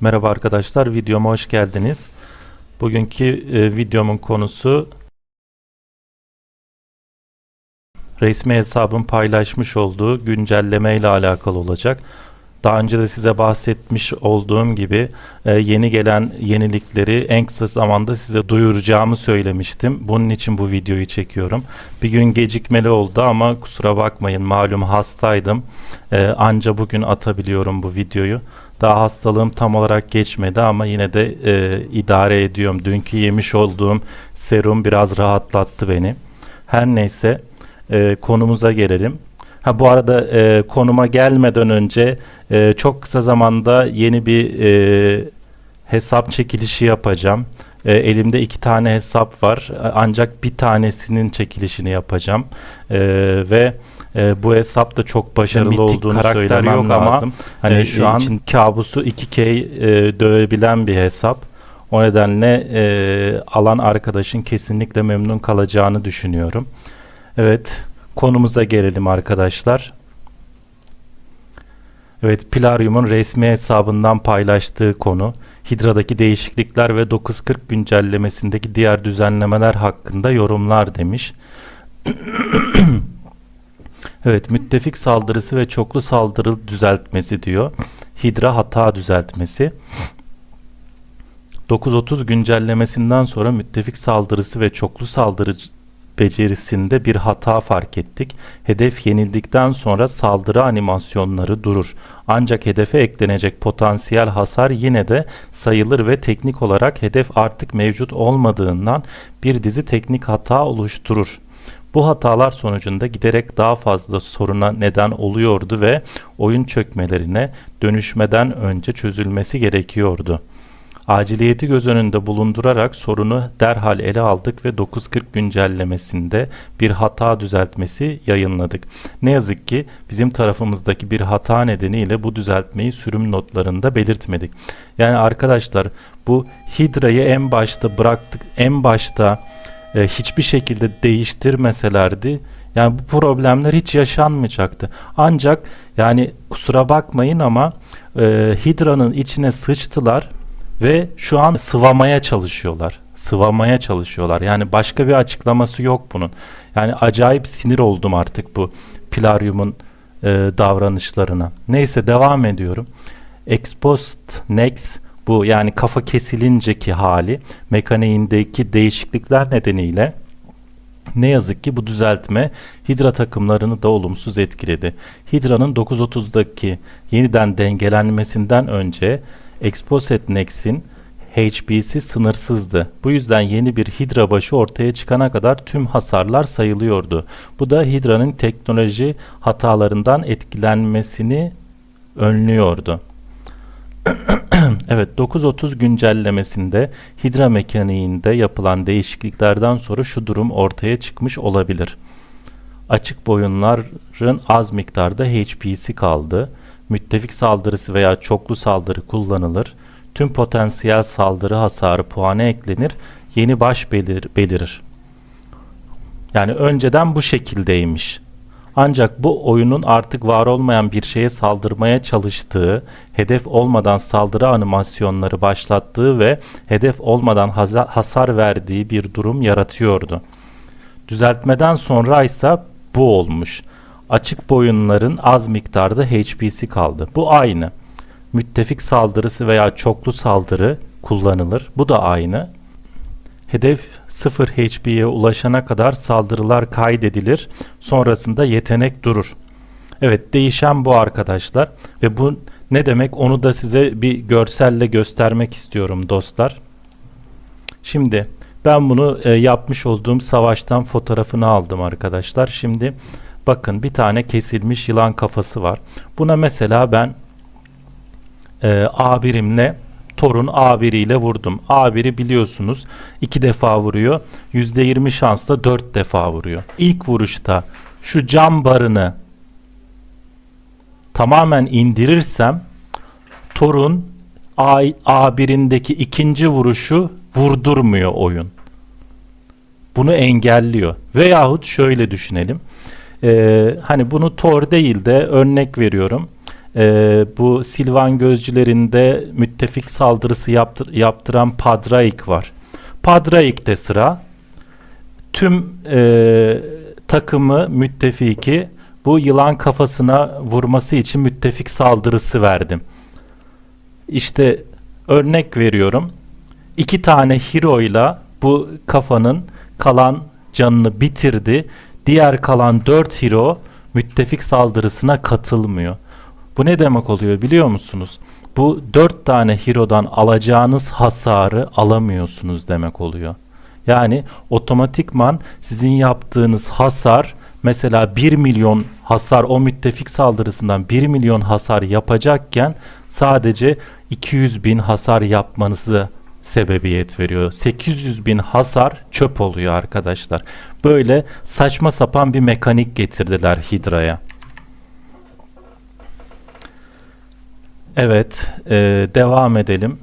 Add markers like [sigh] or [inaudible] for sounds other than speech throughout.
Merhaba arkadaşlar, videoma hoş geldiniz. Bugünkü e, videomun konusu resmi hesabın paylaşmış olduğu güncelleme ile alakalı olacak. Daha önce de size bahsetmiş olduğum gibi e, yeni gelen yenilikleri en kısa zamanda size duyuracağımı söylemiştim. Bunun için bu videoyu çekiyorum. Bir gün gecikmeli oldu ama kusura bakmayın malum hastaydım. E, anca bugün atabiliyorum bu videoyu. Daha hastalığım tam olarak geçmedi ama yine de e, idare ediyorum. Dünkü yemiş olduğum serum biraz rahatlattı beni. Her neyse e, konumuza gelelim. Ha bu arada e, konuma gelmeden önce e, çok kısa zamanda yeni bir e, hesap çekilişi yapacağım. E, elimde iki tane hesap var ancak bir tanesinin çekilişini yapacağım E, ve e, bu hesap da çok başarılı Mitik olduğunu karakter söylemem yok ama, lazım. Hani e, şu an için kabusu 2K e, dövebilen bir hesap. O nedenle e, alan arkadaşın kesinlikle memnun kalacağını düşünüyorum. Evet, konumuza gelelim arkadaşlar. Evet, Pilarium'un resmi hesabından paylaştığı konu Hidra'daki değişiklikler ve 940 güncellemesindeki diğer düzenlemeler hakkında yorumlar demiş. [clears throat] Evet, müttefik saldırısı ve çoklu saldırı düzeltmesi diyor. Hidra hata düzeltmesi. 930 güncellemesinden sonra müttefik saldırısı ve çoklu saldırı becerisinde bir hata fark ettik. Hedef yenildikten sonra saldırı animasyonları durur. Ancak hedefe eklenecek potansiyel hasar yine de sayılır ve teknik olarak hedef artık mevcut olmadığından bir dizi teknik hata oluşturur. Bu hatalar sonucunda giderek daha fazla soruna neden oluyordu ve oyun çökmelerine dönüşmeden önce çözülmesi gerekiyordu. Aciliyeti göz önünde bulundurarak sorunu derhal ele aldık ve 940 güncellemesinde bir hata düzeltmesi yayınladık. Ne yazık ki bizim tarafımızdaki bir hata nedeniyle bu düzeltmeyi sürüm notlarında belirtmedik. Yani arkadaşlar bu Hidra'yı en başta bıraktık, en başta e, hiçbir şekilde değiştirmeselerdi yani bu problemler hiç yaşanmayacaktı. Ancak yani kusura bakmayın ama e, Hidra'nın içine sıçtılar ve şu an sıvamaya çalışıyorlar. Sıvamaya çalışıyorlar. Yani başka bir açıklaması yok bunun. Yani acayip sinir oldum artık bu Pilarium'un e, davranışlarına. Neyse devam ediyorum. Expost Next bu yani kafa kesilinceki hali mekaniğindeki değişiklikler nedeniyle ne yazık ki bu düzeltme Hydra takımlarını da olumsuz etkiledi. Hydra'nın 930'daki yeniden dengelenmesinden önce Exposet Next'in HP'si sınırsızdı. Bu yüzden yeni bir Hydra başı ortaya çıkana kadar tüm hasarlar sayılıyordu. Bu da Hydra'nın teknoloji hatalarından etkilenmesini önlüyordu. [clears throat] [clears throat] evet 9.30 güncellemesinde Hydra mekaniğinde yapılan değişikliklerden sonra şu durum ortaya çıkmış olabilir. Açık boyunların az miktarda HP'si kaldı. Müttefik saldırısı veya çoklu saldırı kullanılır. Tüm potansiyel saldırı hasarı puanı eklenir. Yeni baş belir belirir. Yani önceden bu şekildeymiş. Ancak bu oyunun artık var olmayan bir şeye saldırmaya çalıştığı, hedef olmadan saldırı animasyonları başlattığı ve hedef olmadan hasar verdiği bir durum yaratıyordu. Düzeltmeden sonra ise bu olmuş. Açık boyunların az miktarda HP'si kaldı. Bu aynı. Müttefik saldırısı veya çoklu saldırı kullanılır. Bu da aynı. Hedef 0 HP'ye ulaşana kadar saldırılar kaydedilir. Sonrasında yetenek durur. Evet değişen bu arkadaşlar. Ve bu ne demek onu da size bir görselle göstermek istiyorum dostlar. Şimdi ben bunu e, yapmış olduğum savaştan fotoğrafını aldım arkadaşlar. Şimdi bakın bir tane kesilmiş yılan kafası var. Buna mesela ben e, A1'imle Torun A1 ile vurdum. A1'i biliyorsunuz iki defa vuruyor. %20 şansla 4 defa vuruyor. İlk vuruşta şu cam barını tamamen indirirsem Torun A, A1'indeki ikinci vuruşu vurdurmuyor oyun. Bunu engelliyor. Veyahut şöyle düşünelim. Ee, hani bunu Tor değil de örnek veriyorum. Ee, bu Silvan gözcülerinde müttefik saldırısı yaptır, yaptıran Padraik var. Padraik'te sıra. Tüm e, takımı müttefiki bu yılan kafasına vurması için müttefik saldırısı verdim. İşte örnek veriyorum. İki tane hero ile bu kafanın kalan canını bitirdi. Diğer kalan dört hero müttefik saldırısına katılmıyor. Bu ne demek oluyor biliyor musunuz? Bu dört tane hero'dan alacağınız hasarı alamıyorsunuz demek oluyor. Yani otomatikman sizin yaptığınız hasar mesela 1 milyon hasar o müttefik saldırısından 1 milyon hasar yapacakken sadece 200 bin hasar yapmanızı sebebiyet veriyor. 800 bin hasar çöp oluyor arkadaşlar. Böyle saçma sapan bir mekanik getirdiler Hidra'ya. Evet, e, devam edelim.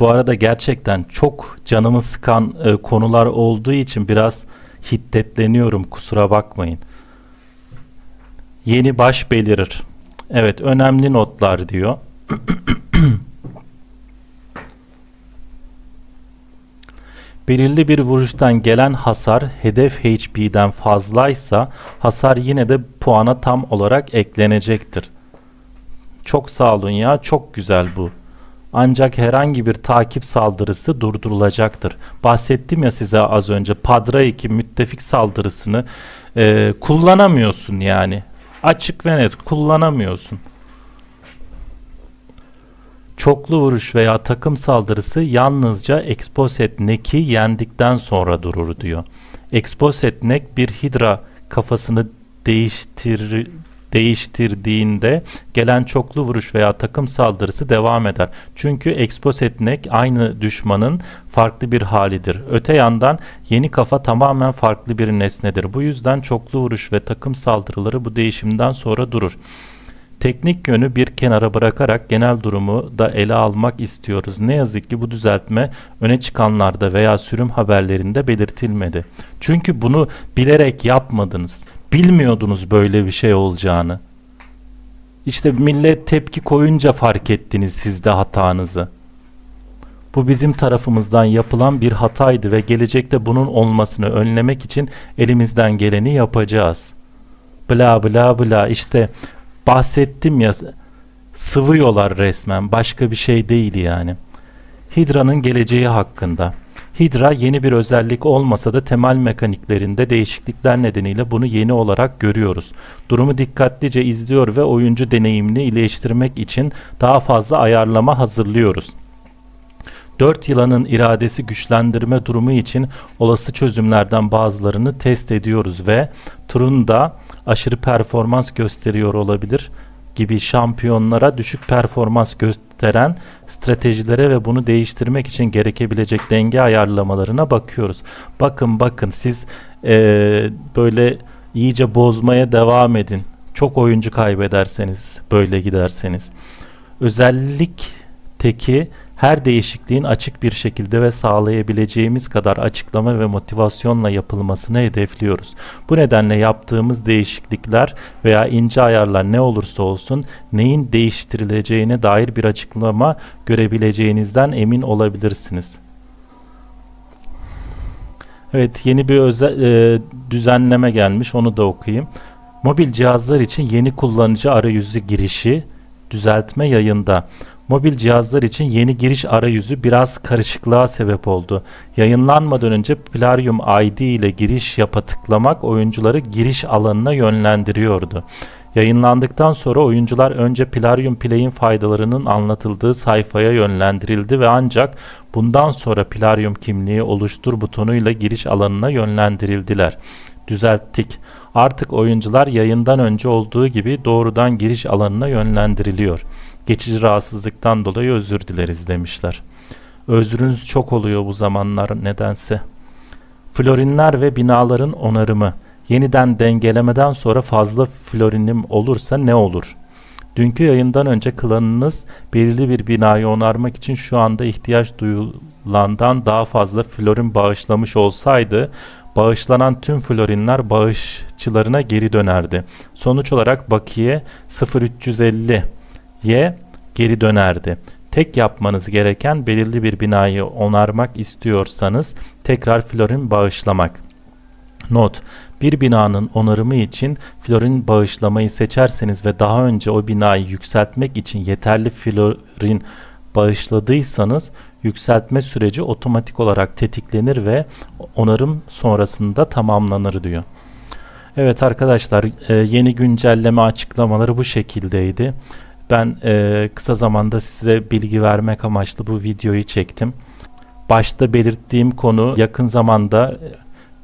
Bu arada gerçekten çok canımı sıkan e, konular olduğu için biraz hiddetleniyorum kusura bakmayın. Yeni baş belirir. Evet önemli notlar diyor. [clears throat] Belirli bir vuruştan gelen hasar hedef HP'den fazlaysa hasar yine de puana tam olarak eklenecektir. Çok sağ olun ya çok güzel bu. Ancak herhangi bir takip saldırısı durdurulacaktır. Bahsettim ya size az önce Padra 2 müttefik saldırısını e, kullanamıyorsun yani. Açık ve net kullanamıyorsun. Çoklu vuruş veya takım saldırısı yalnızca Exposet Neck'i yendikten sonra durur diyor. Exposet Neck bir hidra kafasını değiştir değiştirdiğinde gelen çoklu vuruş veya takım saldırısı devam eder. Çünkü Exposet Neck aynı düşmanın farklı bir halidir. Öte yandan yeni kafa tamamen farklı bir nesnedir. Bu yüzden çoklu vuruş ve takım saldırıları bu değişimden sonra durur. Teknik yönü bir kenara bırakarak genel durumu da ele almak istiyoruz. Ne yazık ki bu düzeltme öne çıkanlarda veya sürüm haberlerinde belirtilmedi. Çünkü bunu bilerek yapmadınız. Bilmiyordunuz böyle bir şey olacağını. İşte millet tepki koyunca fark ettiniz siz de hatanızı. Bu bizim tarafımızdan yapılan bir hataydı ve gelecekte bunun olmasını önlemek için elimizden geleni yapacağız. Bla bla bla işte bahsettim ya sıvıyorlar resmen başka bir şey değil yani. Hidra'nın geleceği hakkında. Hydra yeni bir özellik olmasa da temel mekaniklerinde değişiklikler nedeniyle bunu yeni olarak görüyoruz. Durumu dikkatlice izliyor ve oyuncu deneyimini iyileştirmek için daha fazla ayarlama hazırlıyoruz. Dört yılanın iradesi güçlendirme durumu için olası çözümlerden bazılarını test ediyoruz ve Trunda aşırı performans gösteriyor olabilir gibi şampiyonlara düşük performans gösteren stratejilere ve bunu değiştirmek için gerekebilecek denge ayarlamalarına bakıyoruz. Bakın bakın siz ee, böyle iyice bozmaya devam edin. Çok oyuncu kaybederseniz böyle giderseniz. Özellik teki her değişikliğin açık bir şekilde ve sağlayabileceğimiz kadar açıklama ve motivasyonla yapılmasını hedefliyoruz. Bu nedenle yaptığımız değişiklikler veya ince ayarlar ne olursa olsun neyin değiştirileceğine dair bir açıklama görebileceğinizden emin olabilirsiniz. Evet yeni bir özel, e, düzenleme gelmiş onu da okuyayım. Mobil cihazlar için yeni kullanıcı arayüzü girişi düzeltme yayında. Mobil cihazlar için yeni giriş arayüzü biraz karışıklığa sebep oldu. Yayınlanmadan önce Plarium ID ile giriş yapa tıklamak oyuncuları giriş alanına yönlendiriyordu. Yayınlandıktan sonra oyuncular önce Plarium Play'in faydalarının anlatıldığı sayfaya yönlendirildi ve ancak bundan sonra Plarium kimliği oluştur butonuyla giriş alanına yönlendirildiler. Düzelttik. Artık oyuncular yayından önce olduğu gibi doğrudan giriş alanına yönlendiriliyor. Geçici rahatsızlıktan dolayı özür dileriz demişler. Özrünüz çok oluyor bu zamanlar nedense. Florinler ve binaların onarımı. Yeniden dengelemeden sonra fazla florinim olursa ne olur? Dünkü yayından önce klanınız belirli bir binayı onarmak için şu anda ihtiyaç duyulandan daha fazla florin bağışlamış olsaydı Bağışlanan tüm florinler bağışçılarına geri dönerdi. Sonuç olarak bakiye 0350'ye geri dönerdi. Tek yapmanız gereken belirli bir binayı onarmak istiyorsanız tekrar florin bağışlamak. Not: Bir binanın onarımı için florin bağışlamayı seçerseniz ve daha önce o binayı yükseltmek için yeterli florin bağışladıysanız yükseltme süreci otomatik olarak tetiklenir ve onarım sonrasında tamamlanır diyor. Evet arkadaşlar e, yeni güncelleme açıklamaları bu şekildeydi. Ben e, kısa zamanda size bilgi vermek amaçlı bu videoyu çektim. Başta belirttiğim konu yakın zamanda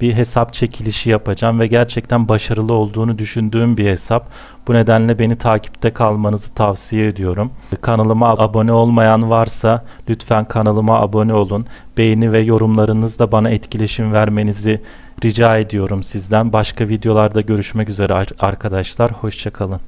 bir hesap çekilişi yapacağım ve gerçekten başarılı olduğunu düşündüğüm bir hesap. Bu nedenle beni takipte kalmanızı tavsiye ediyorum. Kanalıma abone olmayan varsa lütfen kanalıma abone olun. Beğeni ve yorumlarınızla bana etkileşim vermenizi rica ediyorum sizden. Başka videolarda görüşmek üzere ar- arkadaşlar. Hoşçakalın.